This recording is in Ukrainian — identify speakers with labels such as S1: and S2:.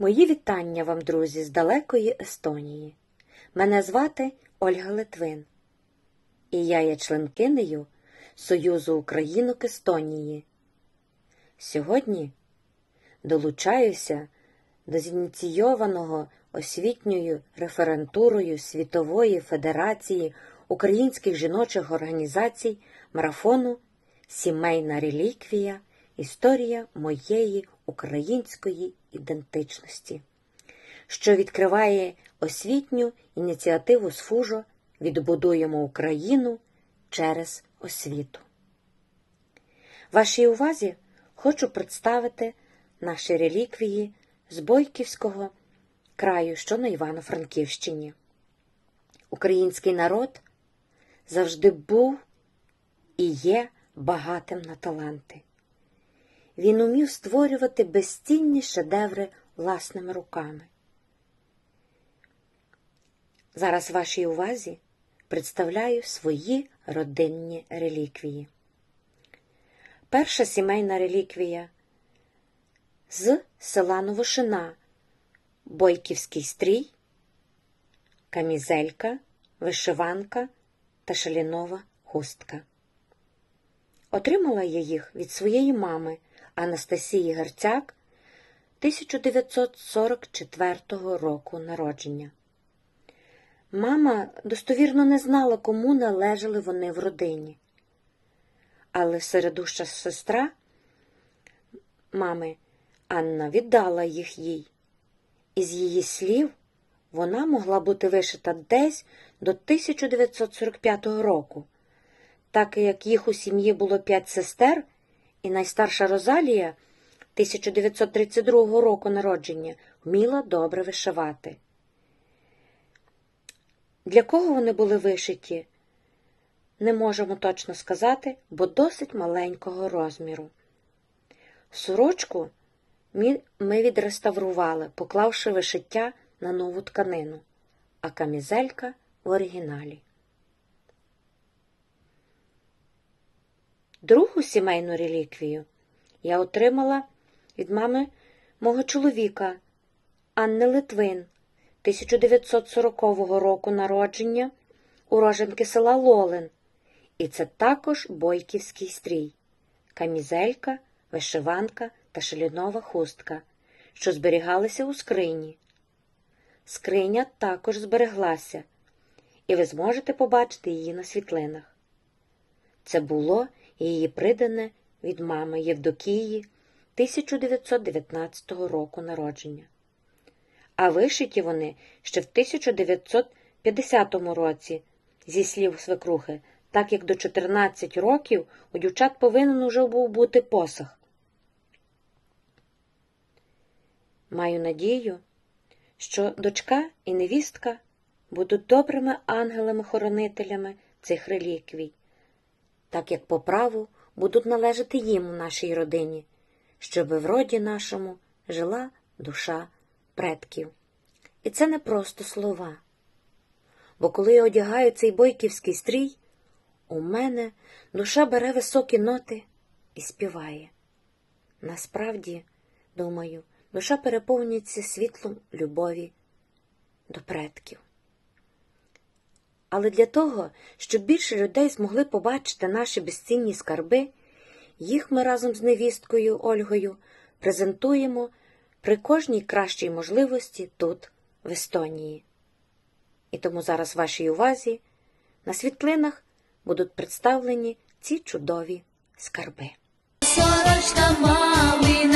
S1: Мої вітання вам, друзі, з далекої Естонії. Мене звати Ольга Литвин, і я є членкинею Союзу Українок Естонії. Сьогодні долучаюся до зініційованого освітньою референтурою Світової Федерації українських жіночих організацій марафону Сімейна реліквія Історія моєї української ідентичності, що відкриває освітню ініціативу з Відбудуємо Україну через освіту. Вашій увазі хочу представити наші реліквії з Бойківського краю, що на Івано-Франківщині. Український народ завжди був і є багатим на таланти. Він умів створювати безцінні шедеври власними руками. Зараз вашій увазі представляю свої родинні реліквії. Перша сімейна реліквія з села Новошина, Бойківський стрій, камізелька, вишиванка та шалінова хустка. Отримала я їх від своєї мами Анастасії Герцяк 1944 року народження. Мама достовірно не знала, кому належали вони в родині. Але середуща сестра мами Анна віддала їх їй. Із її слів вона могла бути вишита десь до 1945 року, так як їх у сім'ї було п'ять сестер, і найстарша Розалія 1932 року народження вміла добре вишивати. Для кого вони були вишиті, не можемо точно сказати, бо досить маленького розміру. Сорочку ми відреставрували, поклавши вишиття на нову тканину, а камізелька в оригіналі. Другу сімейну реліквію я отримала від мами мого чоловіка Анни Литвин 1940 року народження уроженки села Лолин, і це також бойківський стрій, камізелька, вишиванка та шалінова хустка, що зберігалися у скрині. Скриня також збереглася, і ви зможете побачити її на світлинах. Це було її придане від мами Євдокії 1919 року народження. А вишиті вони ще в 1950 році, зі слів свекрухи, так як до 14 років у дівчат повинен уже був бути посох. Маю надію, що дочка і невістка будуть добрими ангелами-хоронителями цих реліквій, так як по праву будуть належати їм у нашій родині, щоби в роді нашому жила душа предків. І це не просто слова. Бо коли я одягаю цей бойківський стрій, у мене душа бере високі ноти і співає. Насправді, думаю, душа переповнюється світлом любові до предків. Але для того, щоб більше людей змогли побачити наші безцінні скарби, їх ми разом з невісткою Ольгою презентуємо при кожній кращій можливості тут, в Естонії. І тому зараз вашій увазі на світлинах будуть представлені ці чудові скарби.
S2: Сорочка малина